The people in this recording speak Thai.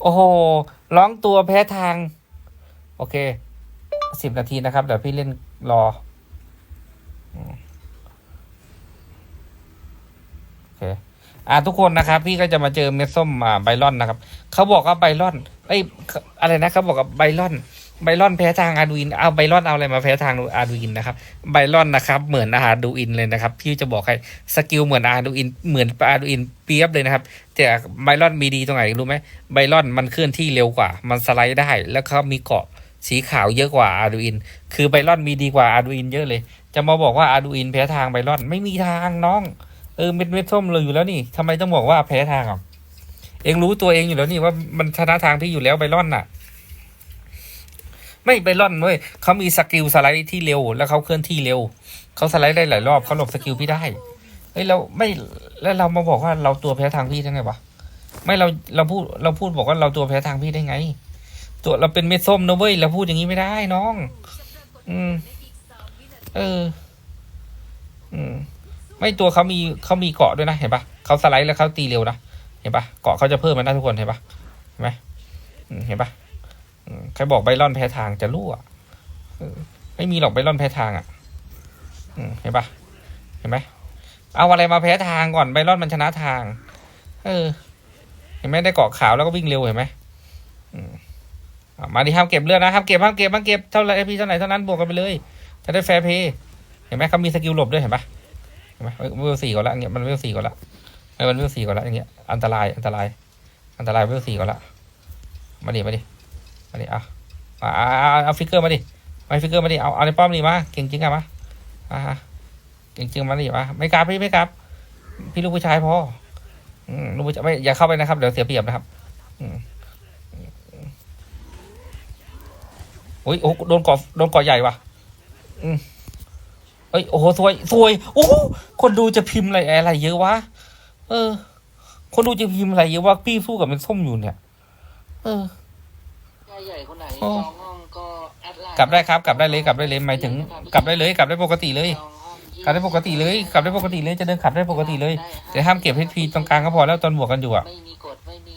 โอ้โหร้องตัวแพ้ทาง โอเคสิบนาทีนะครับ เดี๋ยวพี่เล่นรอโอเคอ่าทุกคนนะครับ พี่ก็จะมาเจอเม็ดส้มอ่าไบรอนนะครับ เขาบอกว่าไบรอนเอ้ยอะไรนะเขาบอกว่าไบรอน ไบรอนแพ้ทางอาร์ดูอิน เอาไบรอนเอาอะไรมาแพ้ทางอาร์ดูอินนะครับ ไบรอนนะครับ เหมือนอาร์ดูอินเลยนะครับ พี่จะบอกให้สกิลเหมือนอาร์ดูอิน เหมือนอาร์ดูอินเปียบเลยนะครับ แต่ไบรอนมีดีตรงไหนรู้ไหมไบรอนมันเคลื่อนที่เร็วกว่า มันสไลด์ได้ แล้วเขามีเกาะสีขาวเยอะกว่าอาร์ดูอิน คือไบรอนมีดีกว่าอาร์ดูอินเยอะเลย จะมาบอกว่าอาร์ดูอินแพ้ทางไบรอนไม่มีทางน้อง เออเม็ดเม็ดส้มเลยอยู่แล้วนี่ทำไมต้องบอกว่าแพ้ทางอะ เองรู้ตัวเองอยู่แล้วนี่ว่ามันชนะทางพี่อยู่แล้วไบรอนน่ะ ไม่ไบรอนเว้ยเขามีสกิลสไลด์ที่เร็ว แล้วเขาเคลื่อนที่เร็ว เขาสไลด์ได้หลายรอบเขาหลบสกิลพี่ได้ เฮ้ยเราไม่แล้วเรามาบอกว่าเราตัวแพ้ทางพี่ได้ไงวะไม่เราเราพูดเราพูดบอกว่าเราตัวแพ้ทางพี่ได้ไง ตัวเราเป็นเม็ดส้มนะเว้ยเราพูดอย่างนี้ไม่ได้น้อง อืม เออ อืม ไม่ตัวเขามีเขามีเกาะด้วยนะเห็นปะเขาสไลด์แล้วเขาตีเร็วนะเห็นปะเกาะเขาจะเพิ่มมันนะทุกคนเห็นปะเห็นไหมเห็นปะ ใครบอกไบรอนแพ้ทางจะรั่วไม่มีหรอกไบรอนแพ้ทางอะเห็นปะเห็นไหมเอาอะไรมาแพ้ทางก่อนไบรอนมันชนะทาง เออ เห็นไหมได้เกาะขาวแล้วก็วิ่งเร็วเห็นไหมมาดิห้ามเก็บเลือดนะห้ามเก็บห้ามเก็บห้ามเก็บเท่าไรพี่เท่าไหร่เท่านั้นบวกกันไปเลยจะได้แฟร์เพย์เห็นไหมเขามีสกิลหลบด้วยเห็นปะเห็นไหมเวลสี่ก่อนละเนี่ยมันเวลสี่ก่อนละเออมันเวลสี่ก่อนละอย่างเงี้ยอันตรายอันตราย อันตรายเวลสี่ก่อนละมาดิมาดิ อาเอาเอาเอาเอาฟิกเกอร์มาดิมาฟิกเกอร์มาดิเอาเอาในป้อมดิมาเก่งจริงอะมาอ่าเก่งจริงมาดิมาไม่กลับพี่ไม่กลับ พี่ลูกผู้ชายพออืมลูกผู้ชายไม่อย่าเข้าไปนะครับเดี๋ยวเสียเปรียบนะครับอืมโอ้ยโอ้โดนเกาะโดนเกาะใหญ่ว่ะอืมเอ้ยโอ้โหสวยสวยโอ้คนดูจะพิมพ์อะไรอะไรเยอะวะเออ คนดูจะพิมพ์อะไรเยอะว่าพี่สู้กับเป็นส้มอยู่เนี่ย เออ ใหญ่คนไหนโอ้จองห้องก็แอดไลน์กลับได้ครับ กลับได้เลยกลับได้เลยหมายถึง กลับได้เลยกลับได้ปกติเลย จองห้องยี่กลับได้ปกติเลยกลับได้ปกติเลยจะเดินขับได้ปกติเลย แต่ห้ามเก็บเพชรพีตรงกลางก็พอแล้วตอนบวกกันอยู่อะ ไม่มีกฎไม่มี